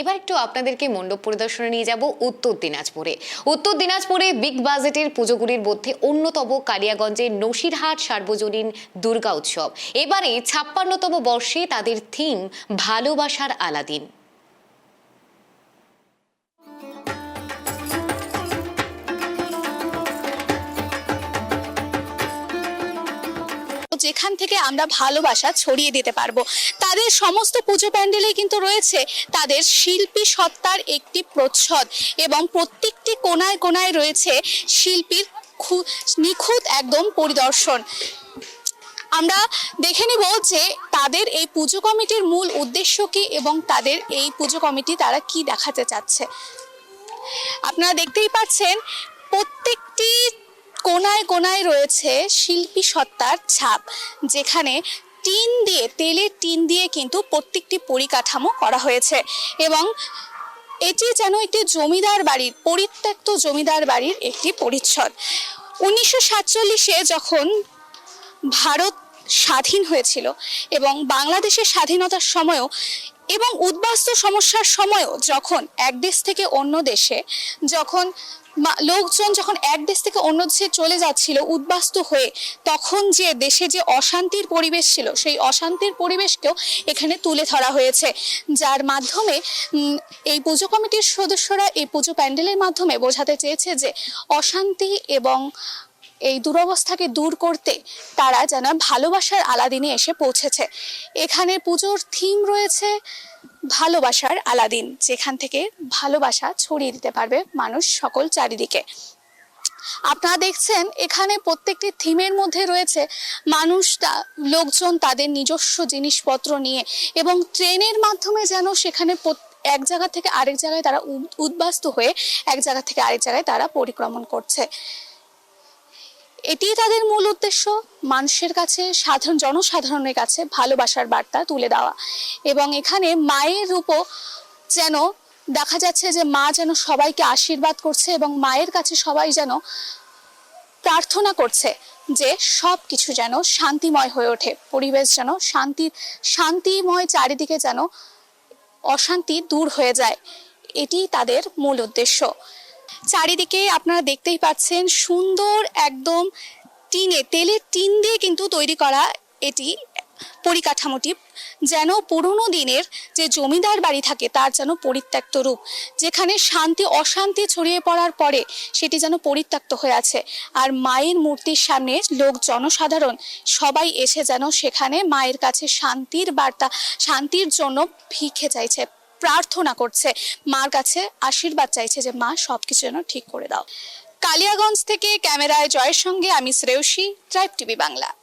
এবার একটু আপনাদেরকে মণ্ডপ পরিদর্শনে নিয়ে যাব উত্তর দিনাজপুরে। উত্তর দিনাজপুরে বিগ বাজেটের পুজোগুলির মধ্যে অন্যতম কালিয়াগঞ্জের নসিরহাট সার্বজনীন দুর্গা উৎসব। এবারে ছাপ্পান্নতম বর্ষে তাদের থিম ভালোবাসার আলাদিন। যেখান থেকে আমরা ভালোবাসা ছড়িয়ে দিতে পারব। তাদের সমস্ত পুজো প্যান্ডেলেই কিন্তু রয়েছে। তাদের শিল্পী সত্তার একটি প্রচ্ছদ এবং প্রত্যেকটি কোনায় কোনায় রয়েছে শিল্পীর নিখুঁত একদম পরিদর্শন। আমরা দেখে নিব যে তাদের এই পুজো কমিটির মূল উদ্দেশ্য কি এবং তাদের এই পুজো কমিটি তারা কি দেখাতে চাচ্ছে। আপনারা দেখতেই পাচ্ছেন, প্রত্যেকটি কোনায় কোনায় রয়েছে শিল্পী সত্তার ছাপ, যেখানে টিন দিয়ে, তেলের টিন দিয়ে কিন্তু প্রত্যেকটি পরিকাঠামো করা হয়েছে এবং এটি যেন একটি জমিদার বাড়ির, পরিত্যক্ত জমিদার বাড়ির একটি পরিচ্ছদ। উনিশশো সাতচল্লিশে যখন ভারত স্বাধীন হয়েছিল এবং বাংলাদেশের স্বাধীনতার সময়ও এবং উদ্বাস্তু সমস্যার সময়ও যখন এক দেশ থেকে অন্য দেশে, যখন লোকজন যখন এক দেশ থেকে অন্য দেশে চলে যাচ্ছিল উদ্বাস্তু হয়ে, তখন যে দেশে যে অশান্তির পরিবেশ ছিল, সেই অশান্তির পরিবেশকেও এখানে তুলে ধরা হয়েছে। যার মাধ্যমে এই পুজো কমিটির সদস্যরা এই পুজো প্যান্ডেলের মাধ্যমে বোঝাতে চেয়েছে যে অশান্তি এবং এই দুরবস্থাকে দূর করতে তারা যেন ভালোবাসার আলাদিনে এসে পৌঁছেছে। এখানে পুজোর থিম রয়েছে ভালোবাসার আলাদিন, যেখান থেকে ভালোবাসা ছড়িয়ে দিতে পারবে মানুষ সকল চারিদিকে। আপনারা দেখছেন, এখানে প্রত্যেকটি থিমের মধ্যে রয়েছে মানুষ লোকজন তাদের নিজস্ব জিনিসপত্র নিয়ে এবং ট্রেনের মাধ্যমে যেন সেখানে এক জায়গা থেকে আরেক জায়গায় তারা উদ- উদ্বাস্তু হয়ে এক জায়গা থেকে আরেক জায়গায় তারা পরিক্রমণ করছে। এটি তাদের মূল উদ্দেশ্য, মানুষের কাছে, সাধারণ, জনসাধারণের কাছে ভালোবাসার বার্তা তুলে দেওয়া। এবং এখানে মায়ের রূপও যেন দেখা যাচ্ছে যে মা যেন সবাইকে আশীর্বাদ করছে এবং মায়ের কাছে সবাই যেন প্রার্থনা করছে যে সব কিছু যেন শান্তিময় হয়ে ওঠে, পরিবেশ যেন শান্তির শান্তিময় চারিদিকে যেন অশান্তি দূর হয়ে যায়। এটি তাদের মূল উদ্দেশ্য। চারিদিকে আপনারা দেখতেই পাচ্ছেন সুন্দর একদম টিনে, তেলের টিন দিয়ে কিন্তু তৈরি করা এটি পরিকাঠামোটি, যেন পুরনো দিনের যে জমিদার বাড়ি থাকে তার যেন পরিত্যক্ত রূপ, যেখানে শান্তি অশান্তি ছড়িয়ে পড়ার পরে সেটি যেন পরিত্যক্ত হয়ে আছে। আর মায়ের মূর্তির সামনে লোক জনসাধারণ সবাই এসে যেন সেখানে মায়ের কাছে শান্তির বার্তা, শান্তির জন্য ভিক্ষে চাইছে। প্রার্থনা করছে। মার কাছে আশীর্বাদ চাইছে যে, মা, সবকিছু যেন ঠিক করে দাও। কালিয়াগঞ্জ থেকে ক্যামেরায় জয়ের সঙ্গে আমি শ্রেয়সী ট্রাইব টিভি বাংলা।